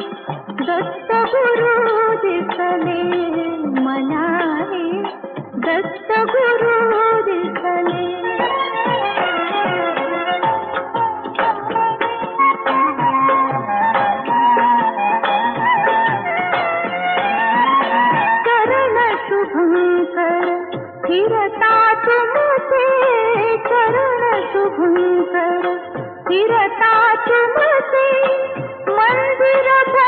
मनारे दत्त गुरु दिसले मनारे दत्त गुरु दिसले चरण शुभंकर स्थिरता तुमचे चरण शुभंकर स्थिरता तुमचे ಮಂದಿರ